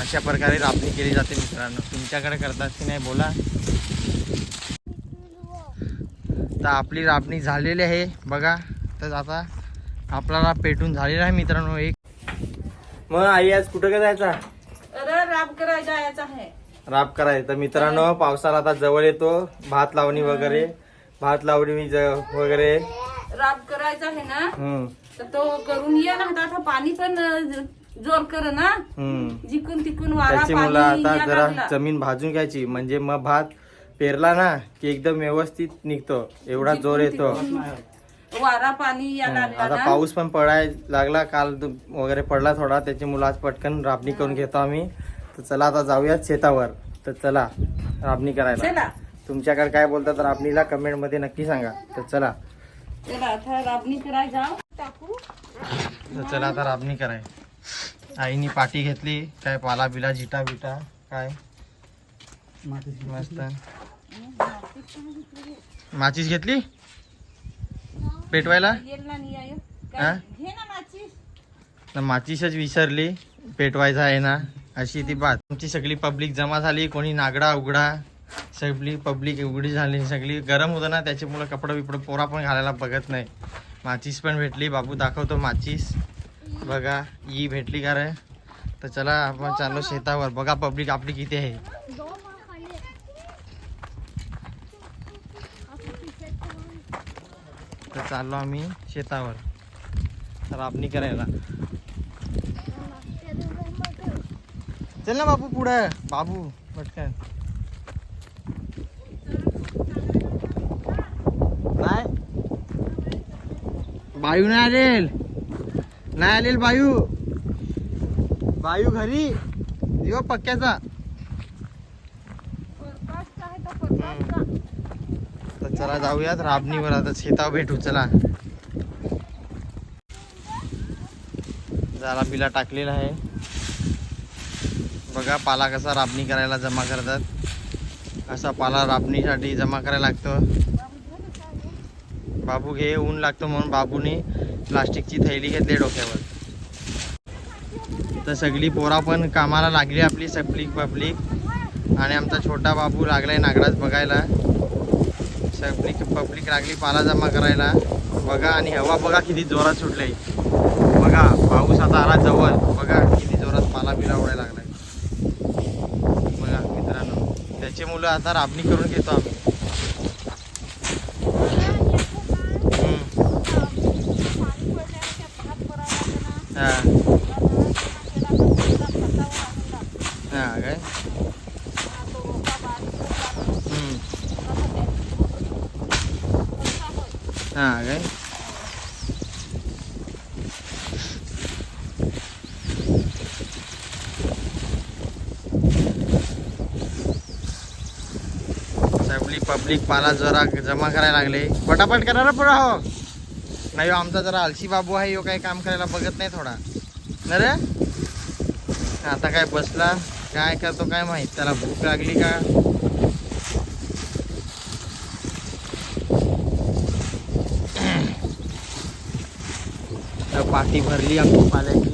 अशा प्रकारे राबणी केली जाते मित्रांनो. तुमच्याकडे करतात की नाही बोला. तर आपली राबणी झालेली आहे. बघा तर आता आपल्याला पेटून झालेला आहे मित्रांनो एक. मग आई आज कुठं काय जायचा? राब आहे. राब करायचं. तर मित्रांनो पावसाला आता जवळ येतो. भात लावणी वगैरे. भात लावणी वगैरे. राब करायचा आहे ना? तर तो करून ये ना. आता पाणी पण जोर कर ना. हम्म. जिकून तिकून वारा त्याची मुलं पाणी आता या जरा. जमीन भाजून घ्यायची. म्हणजे मग भात पेरला ना की एकदम व्यवस्थित निघतो. एवढा जोर येतो. वारा पाणी या हम्म, लागला आता ना. पाऊस पण पडाय लागला. काल दु- वगैरे पडला थोडा. त्याची मुलं आज पटकन राबणी करून घेतो आम्ही. तर चला आता जाऊयात शेतावर. तर चला राबणी करायला. चला. तुमच्याकडे काय बोलतात राबणीला कमेंटमध्ये नक्की सांगा. तर चला. चला आता राबणी करायला जाऊ. तर चला आता राबणी कराय आईनी पाटी घेतली काय पाला बिला जिटा बिटा काय? मस्त. माचीस घेतली? पेटवायला? हा? माचीसच विसरली पेटवायचा आहे ना अशी ती बात. तुमची सगळी पब्लिक जमा झाली कोणी नागडा उघडा सगळी पब्लिक उघडी झाली सगळी गरम होतं ना त्याच्यामुळं कपडं बिपडे पोरा पण घालायला बघत नाही. माचीस पण भेटली बाबू दाखवतो माचीस. बघा ही भेटली का रे? तर चला आपण चाललो शेतावर. बघा पब्लिक आपली किती आहे. तर चाललो आम्ही शेतावर. तर राबणी करायला. चल ना बापू पुढं. बाबू पटकन. काय बायू नाही आलेल नाही आलेल बायू. बायू घरी. यो पक्क्याचा. तर चला जाऊयात राबणीवर आता शेतावर भेटू चला. झाला बिला टाकलेला आहे. बघा पाला कसा राबणी करायला जमा करतात. असा पाला राबणीसाठी जमा करायला लागतो. बाबू घे ऊन लागतो म्हणून बाबूने. प्लास्टिकची थैली घेतली डोक्यावर. तर सगळी पोरा पण कामाला लागली आपली सपलिक पब्लिक आणि आमचा छोटा बाबू लागलाय नागराज बघायला. सपलिक पब्लिक लागली पाला जमा करायला. बघा आणि हवा बघा किती जोरात सुटले बघा पाऊस आता आला जवळ. बघा किती जोरात पाला बिला उडायला लागलाय. बघा मित्रांनो त्याची मुलं आता राबणी करून घेतो आम्ही हम्म. हा हा काय हम्म. हा काय सगळी पब्लिक पाला जरा जमा करायला लागले. पटापट करा पण हो. नाही हो, आमचा जरा आलशी बाबू आहे यो काही काम करायला बघत नाही थोडा. न रे? आता काय बसला? काय करतो काय माहीत? त्याला भूक लागली का? पाठी भरली आमची पाल्याची.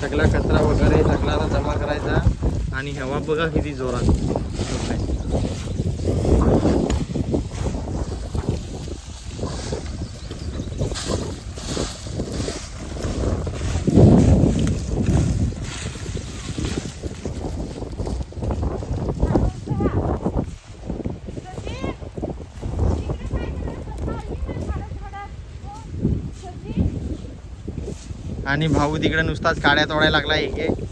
सगळा कचरा वगैरे सगळा जमा करायचा. आणि हवा बघा किती जोरात. आणि भाऊ तिकडे नुसताच काड्या तोडायला लागला एक.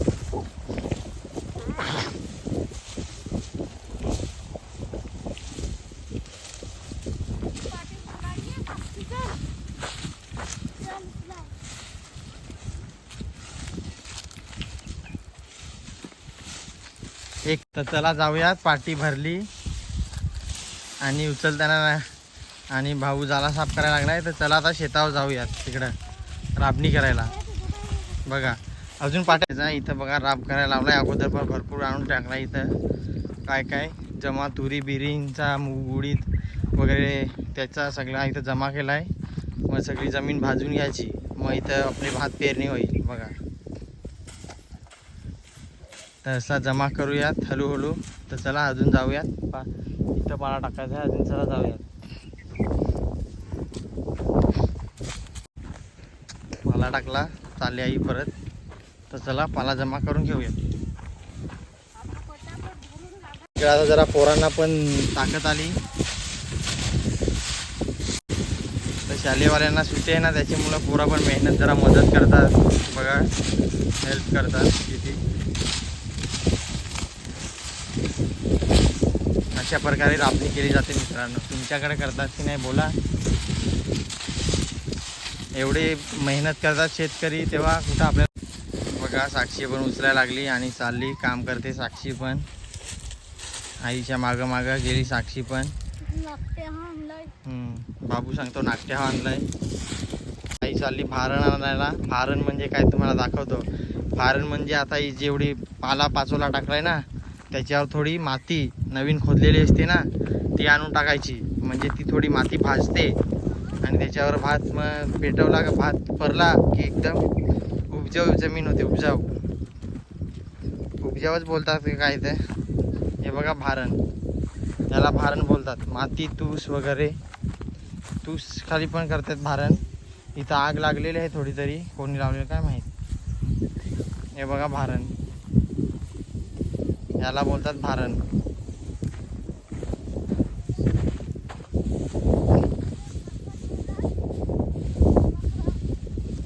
एक तर चला जाऊयात पाठी भरली. आणि उचलताना आणि भाऊ झाला साफ करायला लागलाय तर चला आता शेतावर जाऊयात तिकडं राबणी करायला. बघा अजून पाठायचा इथं बघा राब करायला लावलाय. अगोदर पण भरपूर आणून टाकला इथं. काय काय? जमा तुरी बिरींचा मूग उडीद वगैरे त्याचा सगळा इथं जमा केला आहे मग सगळी जमीन भाजून घ्यायची. मग इथं आपली भात पेरणी होईल. बघा. सहसा जमा करूयात हळूहळू. तर चला अजून जाऊयात. पा इथं पाला टाकायचा आहे अजून चला जाऊयात. पाला टाकला चालली आई परत. तर चला पाला जमा करून घेऊयात. इकडे आता जरा पोरांना पण ताकद आली. तर शालेवाल्यांना सुट्टी आहे ना त्याच्यामुळं पोरा पण मेहनत जरा मदत करतात. बघा हेल्प करतात किती. अशा प्रकारे राबणी केली जाते मित्रांनो. तुमच्याकडे करतात की नाही बोला. एवढी मेहनत करतात शेतकरी तेव्हा कुठं आपल्याला बघा साक्षी पण उचलायला लागली आणि चालली काम करते साक्षी पण. आईच्या मागं मागं गेली साक्षी पण. बाबू सांगतो नाट्य हा आणलाय आई चालली भारण आणायला. भारण म्हणजे काय तुम्हाला दाखवतो. भारण म्हणजे आता ही जेवढी पाला पाचोला टाकलाय ना त्याच्यावर थोडी माती नवीन खोदलेली असते ना ती आणून टाकायची. म्हणजे ती थोडी माती भाजते आणि त्याच्यावर भात मग पेटवला का भात परला की एकदम उपजाऊ जमीन होते उपजाऊ. उपजाऊच बोलतात काय ते? हे बघा भारण. याला भारण बोलतात. माती तूस वगैरे. तूस खाली पण करतात भारण. इथं आग लागलेली आहे थोडी तरी कोणी लावलेलं काय माहीत? हे बघा भारण. याला बोलतात भारण.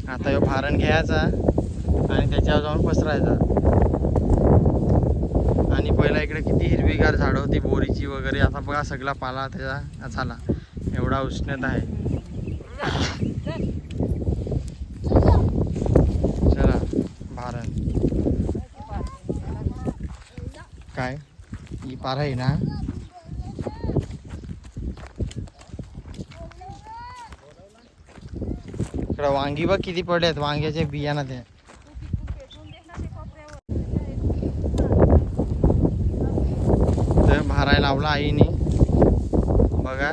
आता हे भारण घ्यायचा आणि त्याच्यावर जाऊन पसरायचा. आणि पहिला इकडे किती हिरवीगार झाडं होती बोरीची वगैरे. आता बघा सगळा पाला त्याचा झाला. एवढा उष्णता आहे चला भारण काय ही पार आहे ना इकडं वांगी बघ किती पडलेत वांग्याचे बियाणं ते तर भारायला लावला आईने. बघा.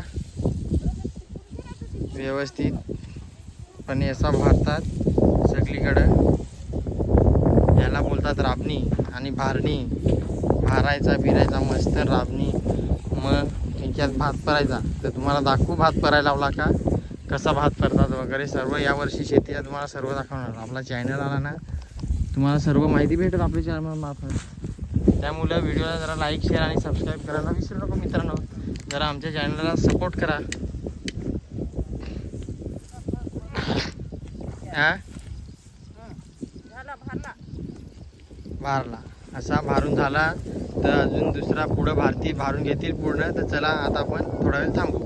व्यवस्थित. पण याचा भारतात सगळीकडं. याला बोलतात राबणी आणि भारणी. भारायचा बिरायचा मस्त राबणी मग त्यांच्यात भात परायचा. तर तुम्हाला दाखवू भात परायला लावला का? कसा भात करतात वगैरे सर्व यावर्षी शेती आहे तुम्हाला सर्व दाखवणार. आपला चॅनल आला ना तुम्हाला सर्व माहिती भेटेल आपल्या चॅनल मार्फत. त्यामुळे व्हिडिओला जरा लाईक शेअर आणि सबस्क्राईब करायला विसरू नको मित्रांनो. जरा आमच्या चॅनलला सपोर्ट करा. हा? भारला. असा भारून झाला. तर अजून दुसरा पुढं भारती भारून घेतील पूर्ण. तर चला आता आपण थोडा वेळ थांबू.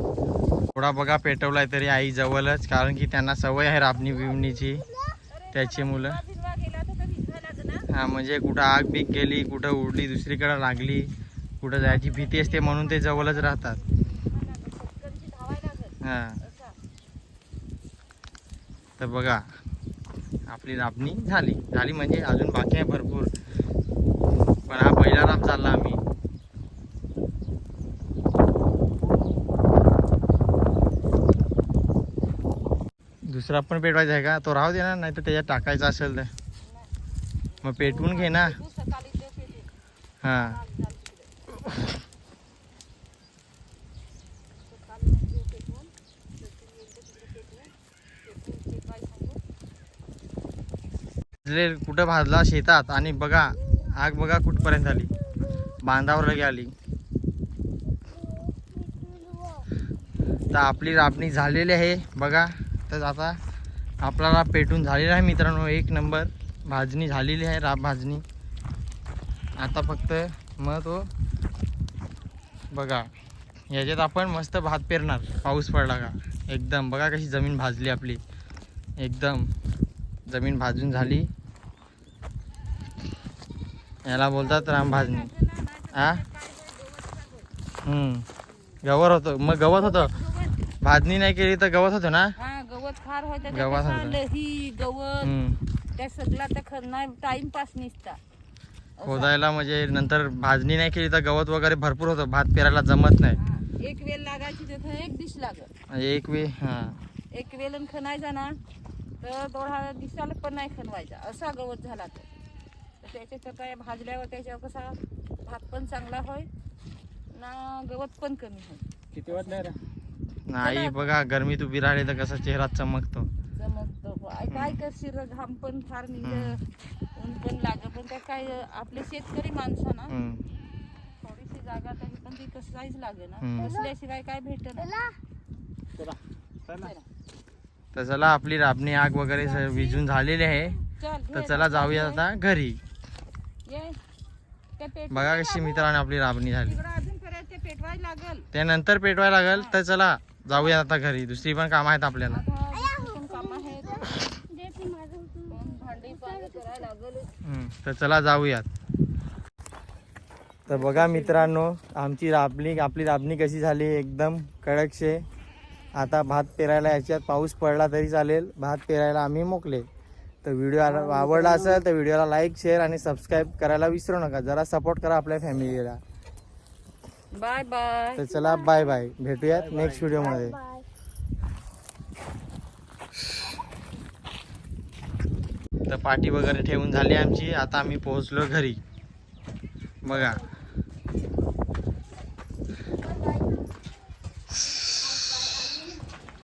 थोडा बघा पेटवलाय तरी आई जवळच कारण की त्यांना सवय आहे राबणी बिबणीची. त्याची मुलं. हां म्हणजे कुठं आग बीग गेली कुठं उडली दुसरीकडं लागली कुठं जायची भीती असते म्हणून ते जवळच राहतात. हां. तर बघा आपली राबणी झाली. झाली म्हणजे अजून बाकी आहे भरपूर. पण हा पहिला राम चालला आम्ही. दुसरा पण पेटवायचा आहे का? तो राहू दे ना नाही तर त्याच्यात टाकायचा असेल तर. मग पेटवून घे ना. हां हा. कुठं भाजला? शेतात. आणि बघा आग बघा कुठपर्यंत आली. बांधावर लगे आली. तर आपली राबणी झालेली आहे. बघा तर आता आपल्याला पेटून झालेला आहे मित्रांनो. एक नंबर भाजणी झालेली आहे राब भाजणी. आता फक्त मग तो बघा याच्यात आपण मस्त भात पेरणार. पाऊस पडला का? एकदम. बघा कशी जमीन भाजली आपली. एकदम. जमीन भाजून झाली. याला बोलतात राम भाजणी हा हम्म. गवत होतं. मग गवत होतं? भाजणी नाही केली तर गवत होतं ना? हा गवत फार गवत होतं. गवत. हम्म. त्या सगळा खरना टाइमपास निसता. खोदायला म्हणजे नंतर भाजणी नाही केली तर गवत वगैरे भरपूर होतं. भात पेरायला जमत नाही. एक वेल लागायची तिथं एक दिस लागत एक वे हां. एक वेलन खणायचा ना तर थोडा दिसाला पण नाही खणवायचा. असा गवत झाला तर. तर त्याचे तर काय भाजल्यावर त्याच्यावर कसा भात पण चांगला होय ना गवत पण कमी होय. किती वाजले रे? नाही बघा गरमीत उभी राहिली तर कसा चेहरा चमकतो. जमत आय काय करशील? र, घाम पण फार निघ ऊन पण लाग पण त्या काय आपले शेतकरी माणसं ना हम्म. थोडीशी जागा तरी पण ती कसाहीच लागे ना हम्म. बसल्याशिवाय काय भेटत चला. चला. तर चला आपली राबणी आग वगैरे स- विझून झालेली आहे. चल तर चला जाऊया आता घरी. बघा कशी मित्रांनो आपली राबणी झाली. त्यानंतर पेटवायला लागेल. तर चला जाऊया आता घरी. दुसरी पण काम आहेत आपल्याला. तर चला जाऊयात. तर बघा मित्रांनो आमची राबणी आपली राबणी कशी झाली एकदम कडकशे आता भात पेरायला याच्यात पाऊस पडला तरी चालेल. भात पेरायला आम्ही मोकले. तर व्हिडिओ आवडला असेल तर व्हिडिओला लाईक शेअर आणि सबस्क्राईब करायला विसरू नका. जरा सपोर्ट करा आपल्या फॅमिलीला बाय बाय तर चला बाय बाय भेटूयात नेक्स्ट व्हिडिओमध्ये तर पाठी वगैरे ठेवून झाली आमची. आता आम्ही पोहोचलो घरी. बघा.